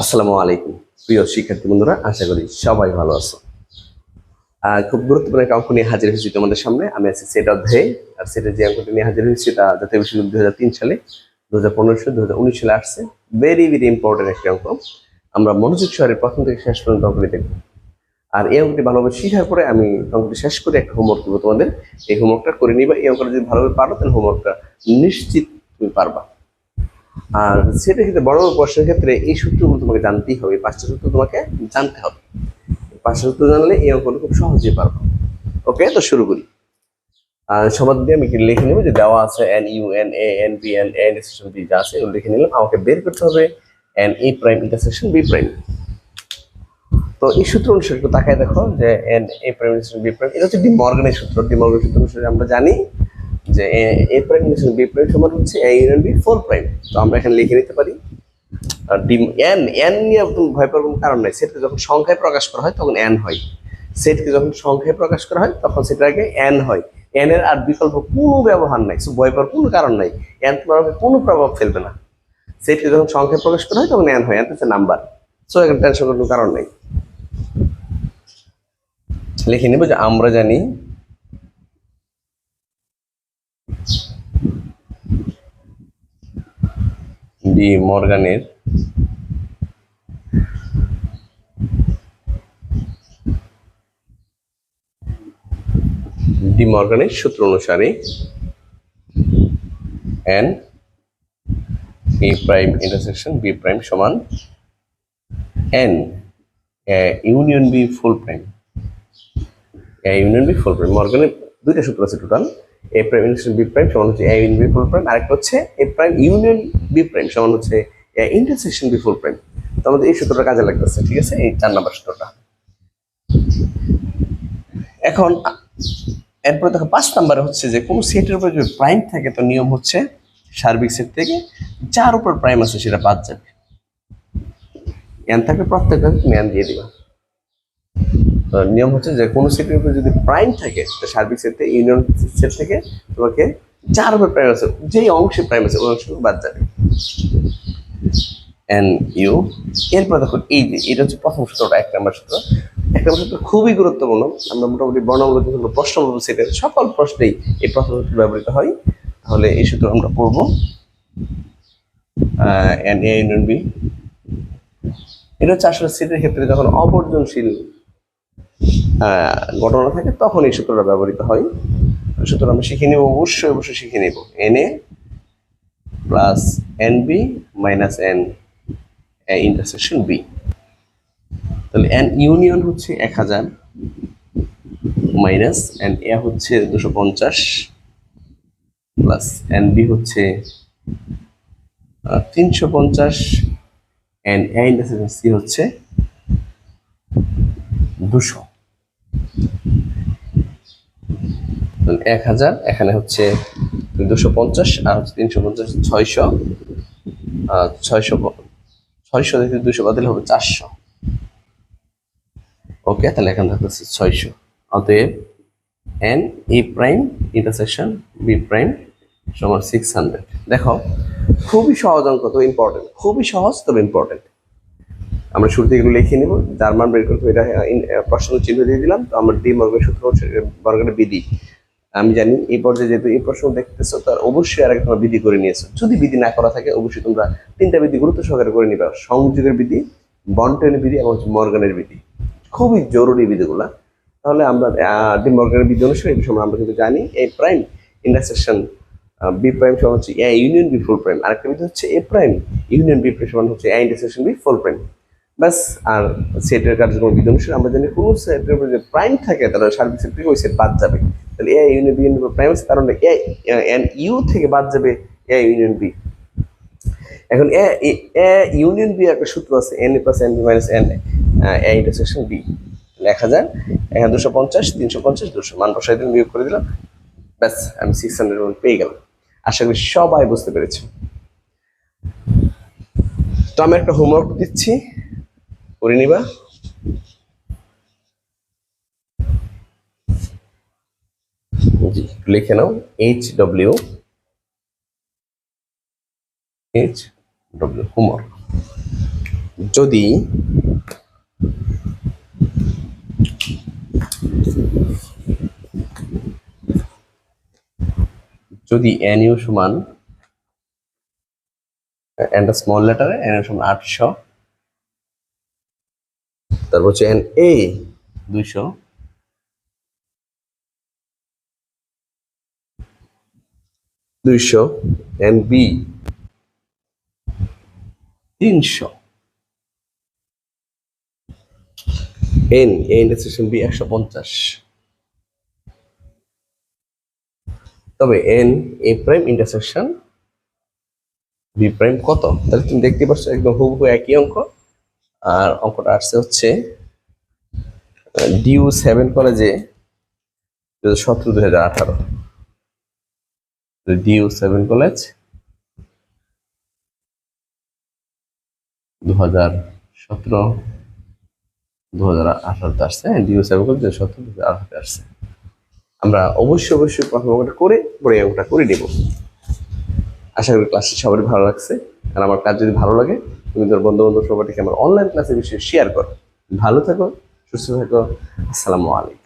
আসসালামু আলাইকুম। প্রিয় শিক্ষার্থী বন্ধুরা, আশা করি সবাই ভালো আছো। খুব গুরুত্বপূর্ণ একটা অঙ্ক নিয়ে হাজির হয়েছি তোমাদের সামনে। আমি আছি সেট অধ্যায়ে, আর সেটা যে অঙ্কটি নিয়ে হাজির হয়েছি তা জাতীয় বিশ্ববিদ্যালয় দু হাজার তিন সালে দু হাজার পনেরো সালে দু হাজার উনিশ সালে আসছে। ভেরি ভেরি ইম্পর্টেন্ট একটি অঙ্ক। আমরা মনোযোগ শহরের প্রথম থেকে শেষ পর্যন্ত অঙ্কটি দেখব। আর এই অঙ্কটি ভালোভাবে শেখার পরে আমি অঙ্কটি শেষ করে একটা হোমওয়ার্ক দেবো তোমাদের। এই হোমওয়ার্কটা করে নিবা। এই অঙ্কটা যদি ভালোভাবে পারো, তাহলে হোমওয়ার্কটা নিশ্চিত তুমি পারবা। আর সেটা ক্ষেত্রে, বড় প্রশ্নের ক্ষেত্রে এই সূত্রগুলো তোমাকে জানতেই হবে পাঁচটা সূত্র তোমাকে জানতে হবে। পাঁচটা সূত্র জানলে এই অঙ্কগুলো খুব সহজেই পারব। ওকে, তো শুরু করি। সমাজ দিয়ে আমি লিখে নেব যে দেওয়া আছে n U n A n B n intersection B যা আছে, এগুলো লিখে নিলাম। আমাকে বের করতে হবে n A prime intersection B prime তো এই সূত্র অনুসারে একটু তাকায় দেখো যে n A prime intersection B prime এটা হচ্ছে ডি মর্গানের সূত্র। ডি মর্গানের সূত্র অনুসারে আমরা জানি যে A prime intersection B prime সমান হচ্ছে A union B four prime তো আমরা এখানে লিখে নিতে পারি আর ডি এন এন নিয়ে ভয় পাওয়ার কোনো কারণ নাই। সেটকে যখন সংখ্যায় প্রকাশ করা হয় তখন এন হয়। সেটকে যখন সংখ্যায় প্রকাশ করা হয় তখন আগে এন হয়। এন এর আর বিকল্প কোনো ব্যবহার নাই। So, ভয় পাওয়ার কোনো কারণ নাই। এন তোমার কোনো প্রভাব ফেলবে না। সেটকে যখন সংখ্যায় প্রকাশ করা হয় তখন এন হয়। এন হচ্ছে নাম্বার সো এখানে টেনশন কোনো কারণ নেই। লিখে নেব যে আমরা জানি ডি মর্গানের ডি মর্গানের সূত্র অনুসারে n A prime intersection B prime সমান n union B full prime. A union B full prime. মর্গানের দুইটা সূত্র আছে total. A prime intersection B prime সমান হচ্ছে A union B full prime. আরেকটা হচ্ছে A prime union B prime, সমান হচ্ছে ইন্টারসেকশন বি ফুল প্রাইম তো আমাদের এই সূত্রটা কাজে লাগতেছে, ঠিক আছে? এই চার নাম্বার সূত্রটা। এখন, এরপরে দেখো, পাঁচ নাম্বারে হচ্ছে যে, কোনো সেটের উপরে যদি প্রাইম থাকে, তো নিয়ম হচ্ছে সার্বিক সেট থেকে যার উপর প্রাইম আছে সেটা বাদ যাবে। এন থাকলে প্রত্যেকটা তুমি দিয়ে দিবা। তো নিয়ম হচ্ছে যে, কোনো সেটের উপরে যদি প্রাইম থাকে, তো সার্বিক সেট থেকে ইউনিয়ন সেট থেকে তোমাকে যার উপর প্রাইম আছে, যেই অংশে প্রাইম আছে, ওই অংশটুকু বাদ যাবে। এন ইউ এরপর এই যে, এটা হচ্ছে প্রথম সূত্রটা এক নম্বর সূত্র। এক নম্বর সূত্র খুবই গুরুত্বপূর্ণ। আমরা মোটামুটি বর্ণমূলক যেগুলো প্রশ্ন বলব সেটের সকল প্রশ্নেই এই প্রথম সূত্র ব্যবহৃত হয়। তাহলে এই সূত্র আমরা পড়ব। এন বি এটা হচ্ছে আসলে সেটের ক্ষেত্রে যখন অবর্জনশীল ঘটনা থাকে, তখন এই সূত্রটা ব্যবহৃত হয়। সূত্র আমরা শিখে নেব, অবশ্যই অবশ্যই শিখে নেব। N A plus n B minus n intersection B তাহলে এন ইউনিয়ন হচ্ছে এক হাজার মাইনাস এন এ হচ্ছে দুশো পঞ্চাশ প্লাস এন বি হচ্ছে তিনশো পঞ্চাশ। এন এ ইন্টারসেকশন সি হচ্ছে দুশো। এক হাজার এখানে হচ্ছে দুশো পঞ্চাশ আর হচ্ছে তিনশো পঞ্চাশ ছয়শো। ছয়শো ছয়শো থেকে দুশো বাতিল হবে চারশো। ওকে, তাহলে এখানে থাকতেছে ছয়শো। অতএব n A prime intersection B prime সমান সিক্স হান্ড্রেড। দেখো, খুবই সহজ অঙ্ক তো ইম্পর্টেন্ট খুবই সহজ, তবে ইম্পর্টেন্ট আমরা শুরু থেকে এগুলো লিখে নিব, যার মান বের করতে এটা প্রশ্ন চিহ্ন দিয়ে দিলাম, তো আমরা ডি বর্গের সূত্র বর্গের বিধি আমি জানি এই পর্যায়ে যেহেতু এই প্রশ্ন দেখতেছো, তার অবশ্যই আরেক তোমরা বিধি করে নিয়েছো। যদি বিধি না করা থাকে, অবশ্যই তোমরা তিনটা বিধি গুরুত্ব সহকারে করে নিবে। সংযোগের বিধি, বন্টনের বিধি এবং মর্গানের বিধি। খুবই জরুরি বিধিগুলা। তাহলে আমরা মর্গানের বিধি অনুসারে এই আমরা কিন্তু জানি। এই প্রাইম ইন্টারসেকশন বি প্রাইম সমান হচ্ছে A union B full prime আরেকটা বিধি হচ্ছে A prime union B prime সমান হচ্ছে A intersection B full prime ব্যাস, আর সেটের কার্যক্রম বিধি অনুসারে আমরা জানি কোনো সেটের উপরে যে প্রাইম থাকে, তাহলে সার্ভিস সেট থেকে ওই সেট বাদ যাবে। তাহলে A union B union prime আছে কারণ এ এন ইউ থেকে বাদ যাবে এ ইউনিয়ন বি এখন এ এ ইউনিয়ন বি একটা সূত্র আছে n plus n B minus n A intersection B এক হাজার এখানে দুশো পঞ্চাশ, তিনশো পঞ্চাশ, দুশো। মান বসাই দিন বিয়োগ করে দিলাম। ব্যাস, আমি সিক্স হান্ড্রেড পেয়ে গেলাম। আশা করি সবাই বুঝতে পেরেছে। তো আমি একটা হোমওয়ার্ক দিচ্ছি, করে নিবা। জি, লিখে নাও H W H W homework যদি যদি এন ইউ সমান এন স্মল লেটারে এন সমান আটশো, তারপর হচ্ছে এন এ দুইশো দুইশো এন বি তিনশো। এন, এ ইন্টারসেকশন বি একশো পঞ্চাশ। তবে n, A prime intersection B prime কত? তাহলে তুমি দেখতে পাচ্ছ একদম হুবহু একই অঙ্ক। আর অঙ্কটা আসছে হচ্ছে ডিউ সেভেন কলেজে সতেরো, দুই হাজার আঠারো। ডিউ সেভেন কলেজ দু হাজার সতেরো হাজার আসছে আমরা অবশ্যই অবশ্যই প্রথম অঙ্কটা করে পরে অঙ্কটা করে নেব। আশা করি ক্লাসটি সবারই ভালো লাগছে। আর আমার কাজ যদি ভালো লাগে, তুমি তোর বন্ধু বান্ধব সবাইকে আমার অনলাইন ক্লাসের বিষয়ে শেয়ার করো। ভালো থাকো, সুস্থ থাকো। আসসালামু আলাইকুম।